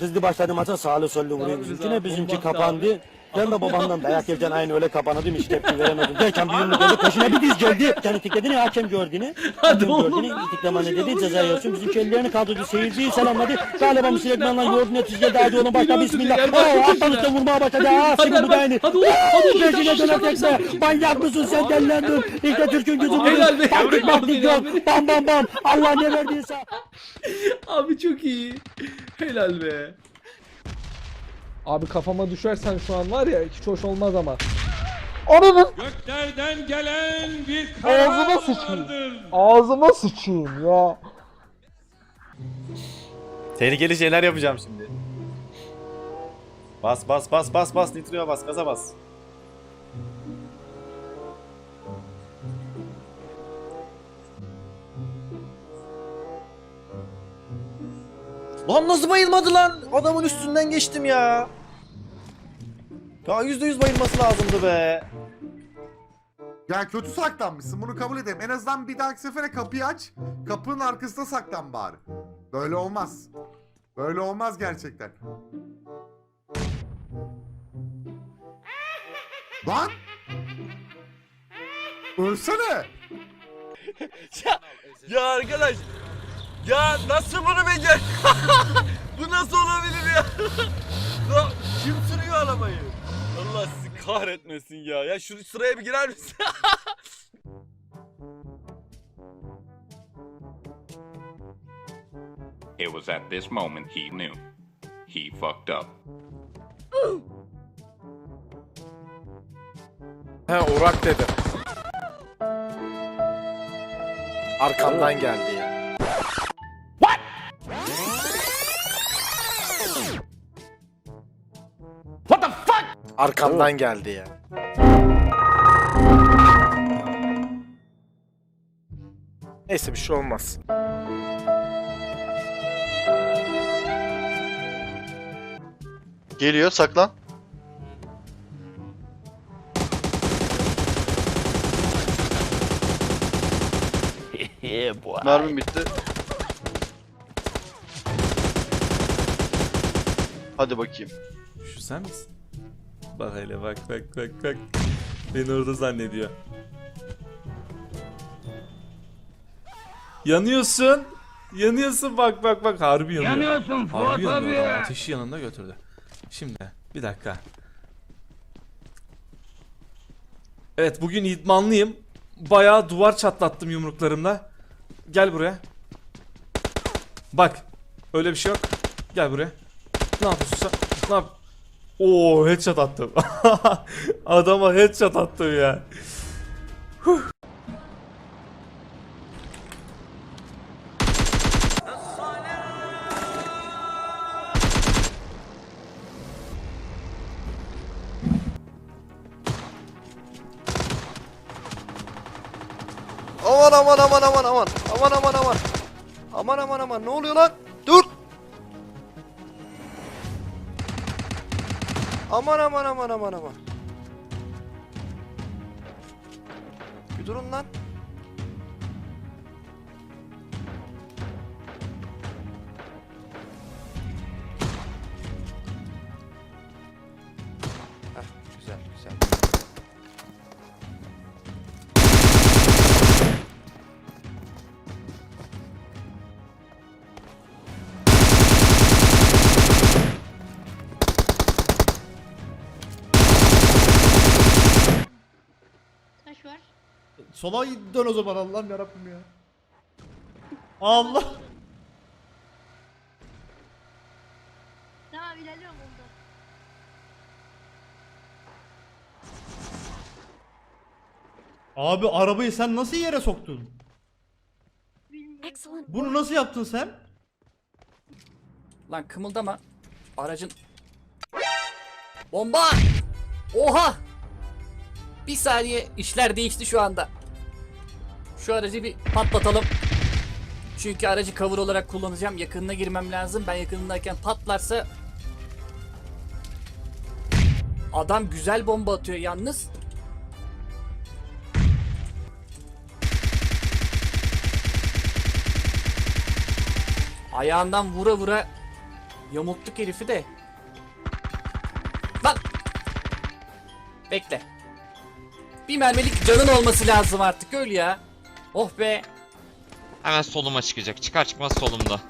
Hızlı başladı maça sağlı sollu vuruyor bizimkine. Bizimki kapandı. Ben de babamdan dayak yiyeceksin aynı öyle kapanırdım hiç tepki veremedim. Derken bir yumruk geldi peşine bir diz geldi. Kendi tiklediğini hakem gördüğünü. Hakem gördüğünü itikleme ne dedi ceza yiyorsun. Bizimki ellerini kaldırdı seyirciyi selamladı. Galiba Mısır ekranından gördü neticede hadi oğlum başla bismillah. Aa atlalıkta vurmaya başladı. Aa senin bu da aynı. hadi oğlum, hadi oğlum, Gözüne koş, döner koş, tekme. Manyak mısın sen dellendin. İşte Türk'ün gözü Helal be, Taktik maktik yok. Bam bam bam. Allah ne verdiyse. Abi çok iyi. Helal be. Abi kafama düşersen şu an var ya hiç hoş olmaz ama. Ananı Göklerden gelen bir Ağzıma karar sıçayım. vardır. ağzıma sıçayım ya. Tehlikeli şeyler yapacağım şimdi. Bas bas bas bas bas nitroya bas gaza bas. Lan nasıl bayılmadı lan? Adamın üstünden geçtim ya. Ya yüzde yüz bayılması lazımdı be. Ya kötü saklanmışsın bunu kabul edeyim. En azından bir dahaki sefere kapıyı aç. Kapının arkasında saklan bari. Böyle olmaz. Böyle olmaz gerçekten. Lan! Ölsene! Ya arkadaş. Ya nasıl bunu becer? Bu nasıl olabilir ya? ya kim sürüyor arabayı? Allah sizi kahretmesin ya. Ya şu sıraya bir girer misin? It was at this moment he knew. He fucked up. He Urak dedi. Arkamdan geldi ya. Arkamdan geldi ya. Neyse bir şey olmaz. Geliyor saklan. Mermim bitti. Hadi bakayım. Şu sen misin? Bak hele bak bak bak bak. Beni orada zannediyor. Yanıyorsun. Yanıyorsun bak bak bak harbi yanıyor. Yanıyorsun Fuat harbi yanıyor. Ateşi yanında götürdü. Şimdi bir dakika. Evet bugün idmanlıyım. Bayağı duvar çatlattım yumruklarımla. Gel buraya. Bak. Öyle bir şey yok. Gel buraya. Ne yapıyorsun sen? Ne yap? Oo headshot attım. Adama headshot attım ya. Aman aman aman aman aman. Aman aman aman. Aman aman aman ne oluyor lan? Aman aman aman aman aman. Bir durun lan. Sola dön o zaman Allah'ım yarabbim ya. Allah. Tamam ilerliyorum bunda. Abi arabayı sen nasıl yere soktun? Bilmiyorum. Bunu nasıl yaptın sen? Lan kımıldama. Aracın... Bomba! Oha! Bir saniye işler değişti şu anda. Şu aracı bir patlatalım. Çünkü aracı cover olarak kullanacağım. Yakınına girmem lazım. Ben yakınındayken patlarsa... Adam güzel bomba atıyor yalnız. Ayağından vura vura Yamulttuk herifi de. Lan! Bekle. Bir mermilik canın olması lazım artık öl ya. Oh be. Hemen soluma çıkacak. Çıkar çıkmaz solumda.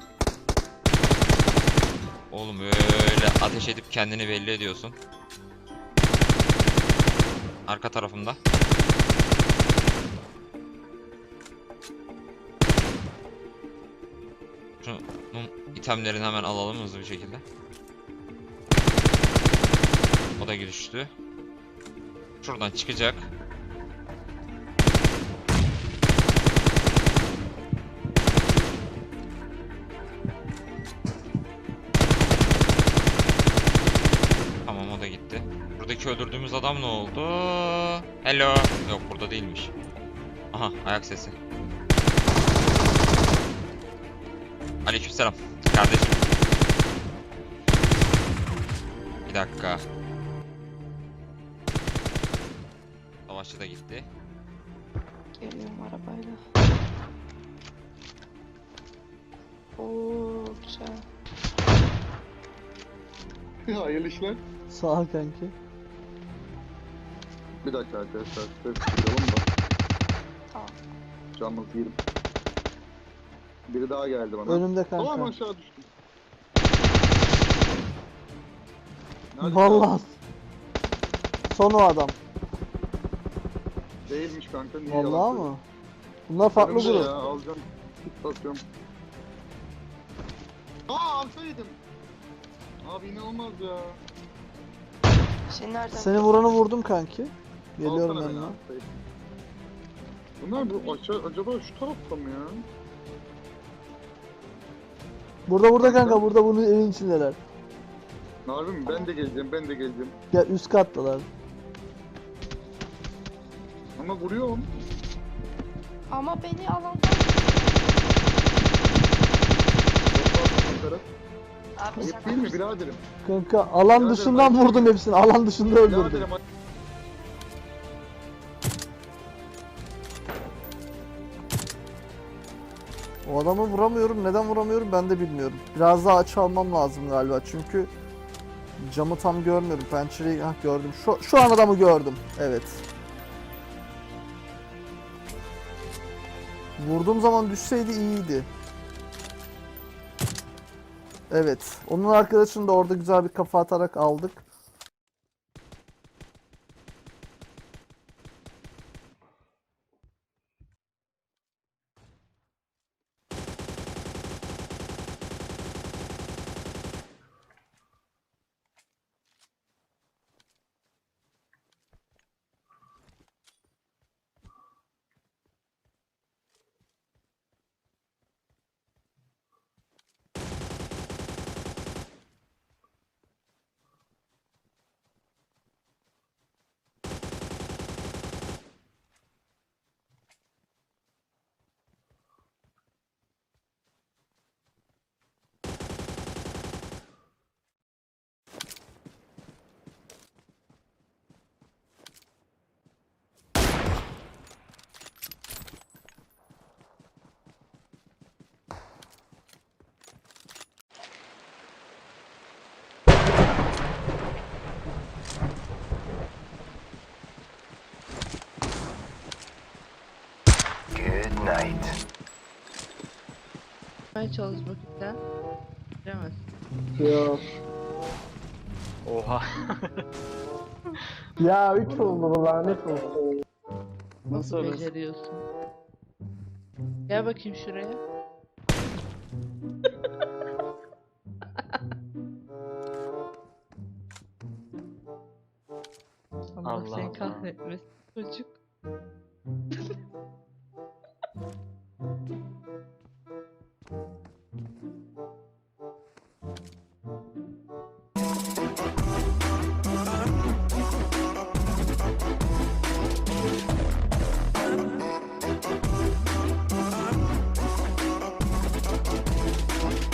Oğlum böyle ateş edip kendini belli ediyorsun. Arka tarafımda. Şunun itemlerini hemen alalım hızlı bir şekilde. O da düştü. Şuradan çıkacak. Öldürdüğümüz adam ne oldu? Hello. Yok burada değilmiş. Aha ayak sesi. Aleykümselam kardeşim. Bir dakika. Savaşçı da gitti. Geliyorum arabayla. Oo güzel. Hayırlı işler. Sağ ol kanki. Bir dakika arkadaşlar. Ses çıkaralım da. Tamam. Canımız yerim. Biri daha geldi bana. Önümde kanka. Tamam aşağı düştüm. Nerede Vallahi. Son o adam. Değilmiş kanka. Niye Vallahi yalan mı? Bunlar farklı Önümde grup. ya alacağım. Basıyorum. Aa alsaydım. Abi inanılmaz ya. Şey nereden? Seni vuranı vurdum kanki. Geliyorum Alsana beni yanına. Bunlar bu aşağı, acaba şu tarafta mı ya? Burada burada kanka burada bunun evin içindeler. Harbi mi? Ben de geleceğim, ben de geleceğim. Ya üst kattalar. Ama vuruyorum. Ama beni alan Yukarı. Abi sen Ayıp değil mi biraderim? Kanka alan Birader, dışından bak- vurdum hepsini. Alan dışında öldürdüm. Biraderim Adamı vuramıyorum. Neden vuramıyorum ben de bilmiyorum. Biraz daha açı almam lazım galiba. Çünkü camı tam görmüyorum. Pencereyi hah, gördüm. Şu, şu an adamı gördüm. Evet. Vurduğum zaman düşseydi iyiydi. Evet. Onun arkadaşını da orada güzel bir kafa atarak aldık. Ben çalış bakayım sen. Bilemez. Ya. Oha. Ya 3 oldu bu lanet olsun. Nasıl beceriyorsun? Gel bakayım şuraya. Allah, Allah seni Allah. kahretmesin çocuk.